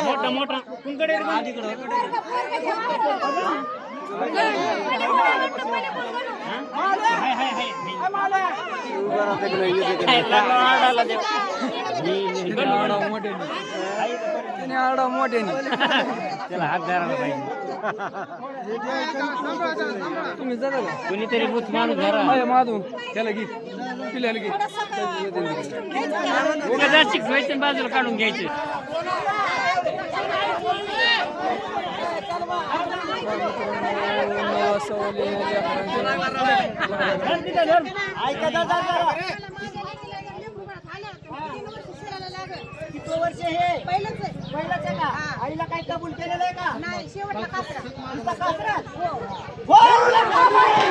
मोठा मोठा. कुंकडे हाय हाय हाय. त्याला हात धरायला पाहिजे तुम्ही जाता का कोणीतरी बुथ माणूस धरा. माधू त्याला घे. पिल्याला व्हायचं आणि बाजूला काढून घ्यायचं. किती वर्ष हे पहिलंच आहे. पहिलंच आहे का? आईला काही कबूल केलेलं आहे का? नाही शेवटला कासरा कासरा? हो, आहे.